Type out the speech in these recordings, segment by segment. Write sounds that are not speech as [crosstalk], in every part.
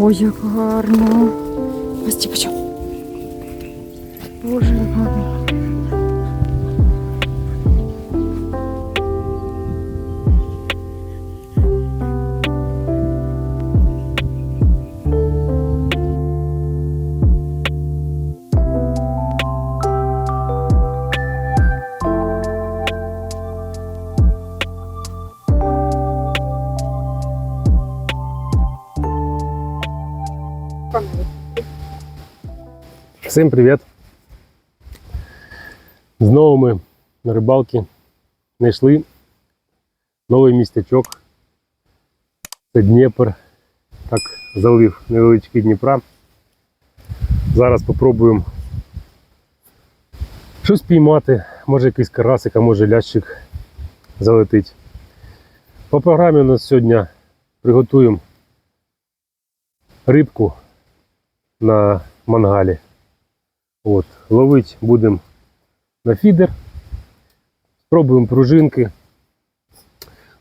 Ой, як гарно. Ось ті Боже, як гарно. Всім привіт! Знову ми на рибалці знайшли новий містечок. Це Дніпр. Так, залив невеличкий Дніпра. Зараз спробуємо щось піймати, може якийсь карасик, а може лящик залетить. По програмі у нас сьогодні приготуємо рибку на мангалі. От, ловити будемо на фідер. Спробуємо пружинки.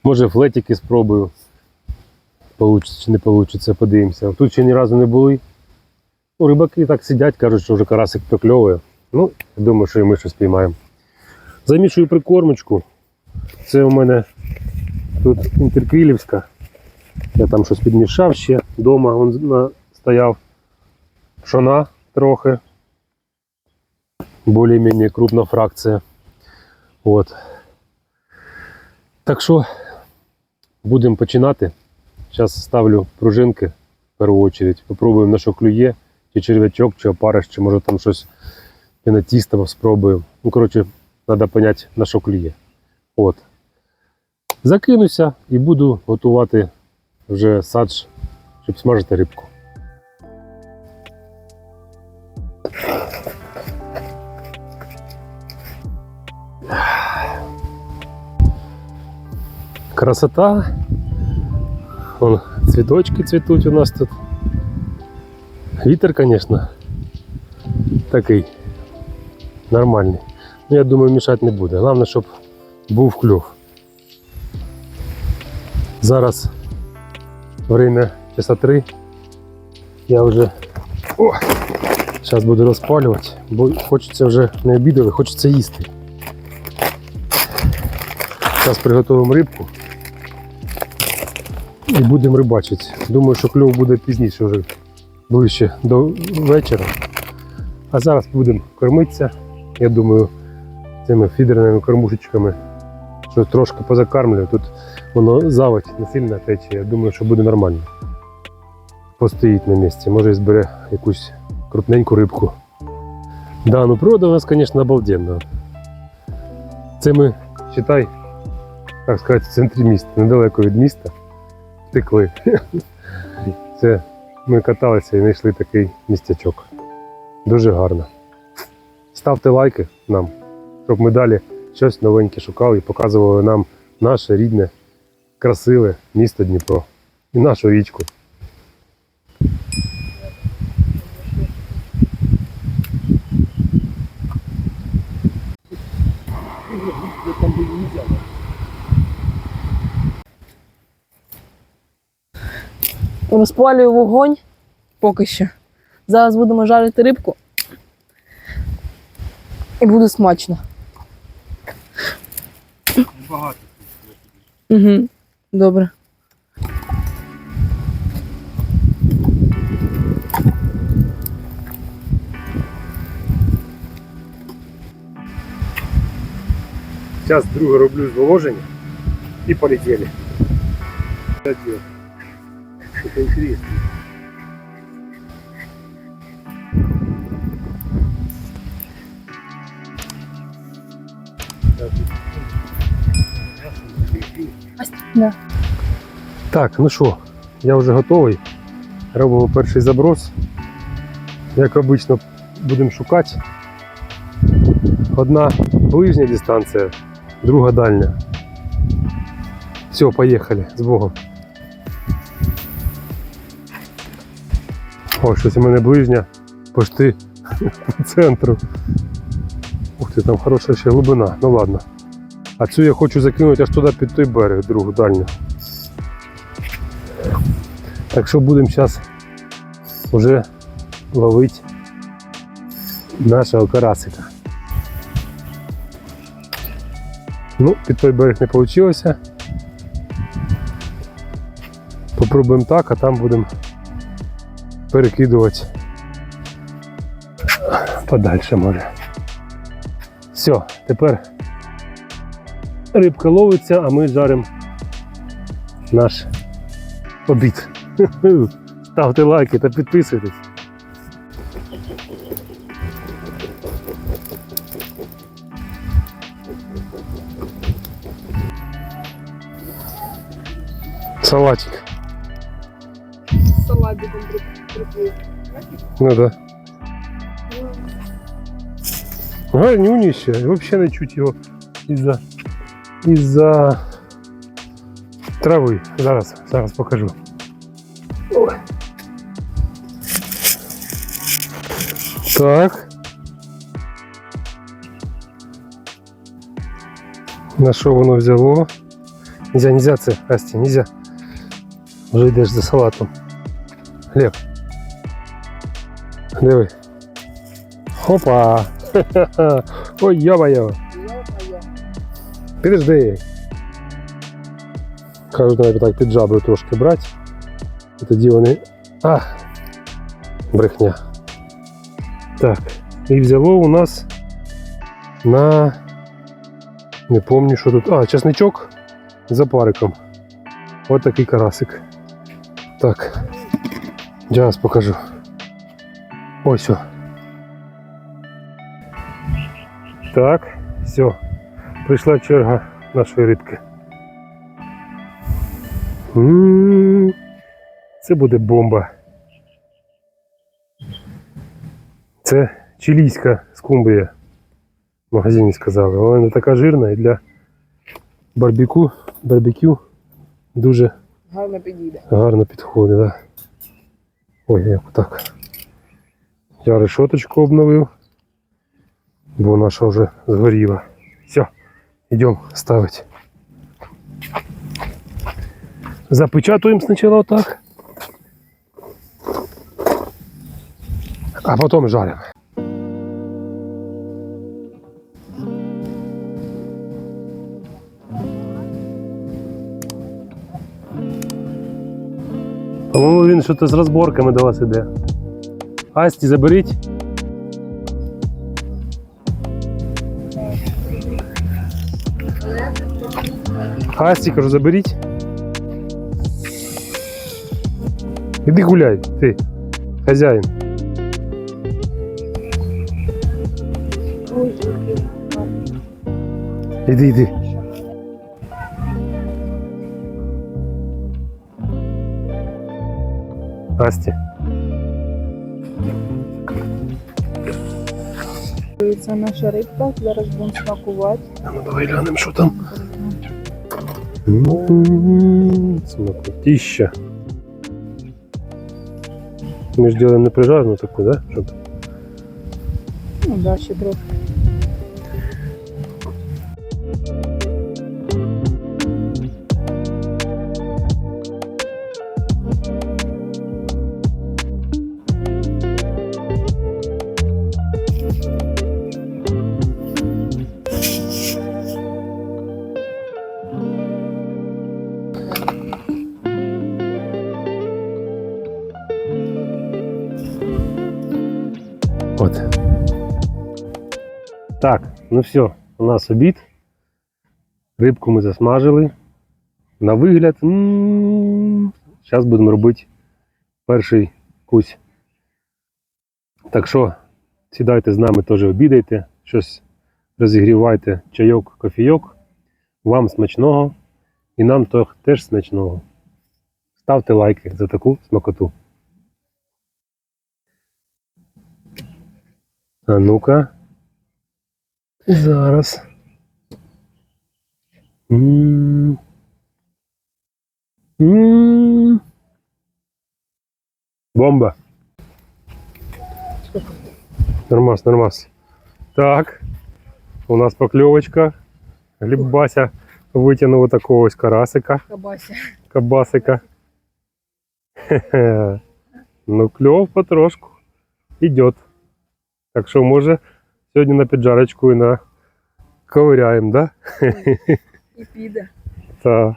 Може флетики спробую. Получиться чи не вийде, подивимося. Тут ще ні разу не були. Ну, рибаки так сидять, кажуть, що вже карасик прокльовує. Ну, я думаю, що і ми щось піймаємо. Замішую прикормочку. Це у мене тут інтеркрилівська. Я там щось підмішав ще. Дома он стояв пшона трохи более-менее крупна фракція. От. Так що будемо починати. Зараз ставлю пружинки в першу чергу. Попробуємо на що клює, чи черв'ячок, чи опариш, чи може там щось пінатістом спробуємо. Ну, коротше, треба зрозуміти, на що клює. От. Закинуся і буду готувати вже садж, щоб смажити рибку. Красота. Вон цвіточки цвітуть у нас тут. Вітер, звісно, такий нормальний. Ну, я думаю, мішати не буде. Головне, щоб був кльов. Зараз время часа три. Я вже О! зараз буду розпалювати, бо хочеться вже не обідали, хочеться їсти. Зараз приготуємо рибку і будемо рибачити. Думаю, що кльов буде пізніше вже ближче до вечора. А зараз будемо кормитися. Я думаю, цими фідерними кормушечками, що трошки позакармлю. Тут воно заводь не сильно тече. Я думаю, що буде нормально. Постоїть на місці, може і збере якусь крупненьку рибку. Да, ну природа у нас, звісно, обалденна. Це ми, читай, так сказати, в центрі міста, недалеко від міста. Втекли. Це ми каталися і знайшли такий містячок. Дуже гарно. Ставте лайки нам, щоб ми далі щось новеньке шукали і показували нам наше рідне, красиве місто Дніпро і нашу річку. Розпалюю вогонь поки що. Зараз будемо жарити рибку. І буде смачно. Багато. Угу. Добре. Сейчас друга роблю зволоження і полетели. Это интересно. Да. Так, ну що, я вже готовий. Робимо перший заброс. Як обично, будемо шукати. Одна ближня дистанція, друга дальня. Все, поїхали з Богом. О, щось у мене ближня почти по центру. Ух ти, там хороша ще глибина. Ну ладно. А цю я хочу закинути аж туди під той берег, другу дальню. Так що будемо зараз вже ловить нашого карасика. Ну, під той берег не вийшло. Попробуємо так, а там будемо перекидувати подальше може. Все, тепер рибка ловиться, а ми жаримо наш обід. [laughs] Ставте лайки та підписуйтесь. Салатик. Салатиком приплив. Ну да. Гарнюніще. Взагалі не чуть його із-за із-за трави. Зараз, зараз покажу. Ой. Так. На що воно взяло? Нельзя, нельзя це, Асті, нельзя. Вже йдеш за салатом. Глеб. Диви. Хопа! Ха-ха-ха. [laughs] Ой, йо-моє. Підожди. Кажуть, навіть так під жабру трошки брати. І тоді вони. А! Брехня. Так. І взяло у нас на. Не пам'ятаю, що тут. А, чесничок за париком. Ось такий карасик. Так. Зараз покажу. Ось. о. Так, все. Прийшла черга нашої рибки. Це буде бомба. Це чилійська скумбрія. В магазині сказали. Вона не така жирна і для барбекю, барбекю дуже Гарно підійде. гарно підходить, да. Ой, як так. Я решоточку обновив, бо наша вже згоріла. Все, йдемо ставити. Запечатуємо спочатку отак. А потім жаримо. По-моєму, він щось з розборками до вас іде. Асті, заберіть. Асті, кажу, заберіть. Іди гуляй, ти, хазяїн. Іди, іди. Асті. Це наша рибка, зараз будемо смакувати. А ну давай глянемо, що там. М, Смакотища. Ми ж делаем не прижарну таку, да? Щоб... Ну, да, ще трохи. Так, ну все, у нас обід. Рибку ми засмажили. На вигляд. Зараз будемо робити перший кусь. Так що сідайте з нами теж обідайте, щось розігрівайте, чайок, кофійок. Вам смачного і нам теж смачного. Ставте лайки за таку смакоту. А ну-ка. Зараз. М. М. Бомба. Нормас, нормас. Так. У нас покльовочка. Гліббася витягнув такого ось карасика, Кабася. кабасика. Ну, кльов потрошку. Идет. Так що, може, сьогодні на піджарочку і на ковиряємо, да? І піде. Так.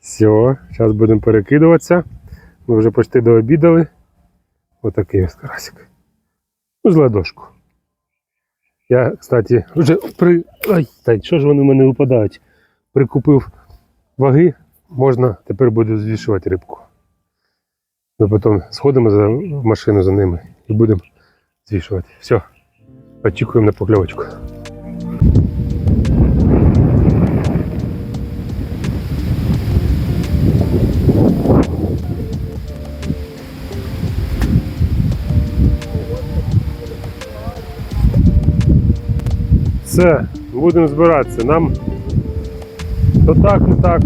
Все, зараз будемо перекидуватися. Ми вже почти дообідали. Отакий ось карасик. Ну, з ладошку. Я, кстати, вже при. Ай, та що ж вони в мене випадають? Прикупив ваги, можна тепер буду звішувати рибку. Ми потім сходимо за в машину за ними і будемо звішувати. Все. Очікуємо на покльовочку. Все, будемо збиратися. Нам то так, не так.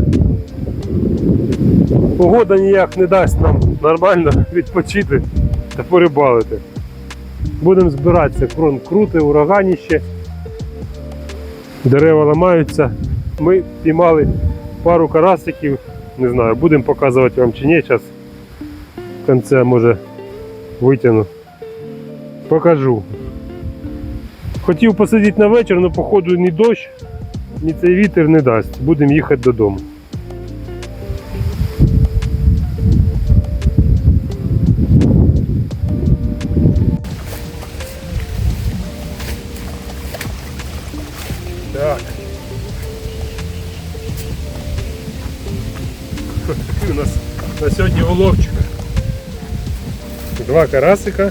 Погода ніяк не дасть нам нормально [laughs] відпочити та порибалити. Будемо збиратися, крон крути, ураганіще. Дерева ламаються. Ми піймали пару карасиків. Не знаю, будемо показувати вам чи ні. Зараз в кінці може витягну. Покажу. Хотів посидіти на вечір, але походу ні дощ, ні цей вітер не дасть. Будемо їхати додому. Ось у нас на сьогодні уловчик. Два карасика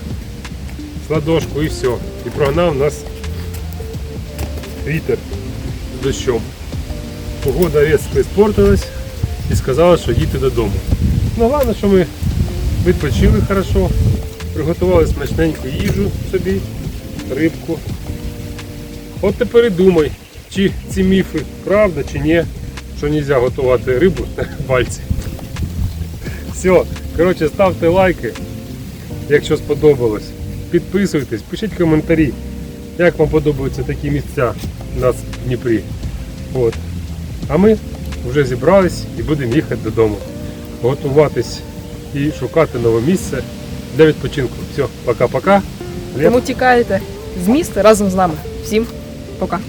з ладошку і все. І прогнав нас вітер дощом. Погода різко іспортилась і сказала, що їдьте додому. Ну головне, що ми відпочили хорошо, приготували смачненьку їжу собі, рибку. От тепер і думай, чи ці міфи правда, чи ні, що не можна готувати рибу на пальці. Все, коротше, ставте лайки, якщо сподобалось. Підписуйтесь, пишіть коментарі, як вам подобаються такі місця у нас в Дніпрі. От. А ми вже зібрались і будемо їхати додому. Готуватись і шукати нове місце для відпочинку. Все, пока-пока. Тому тікайте з міста разом з нами. Всім пока.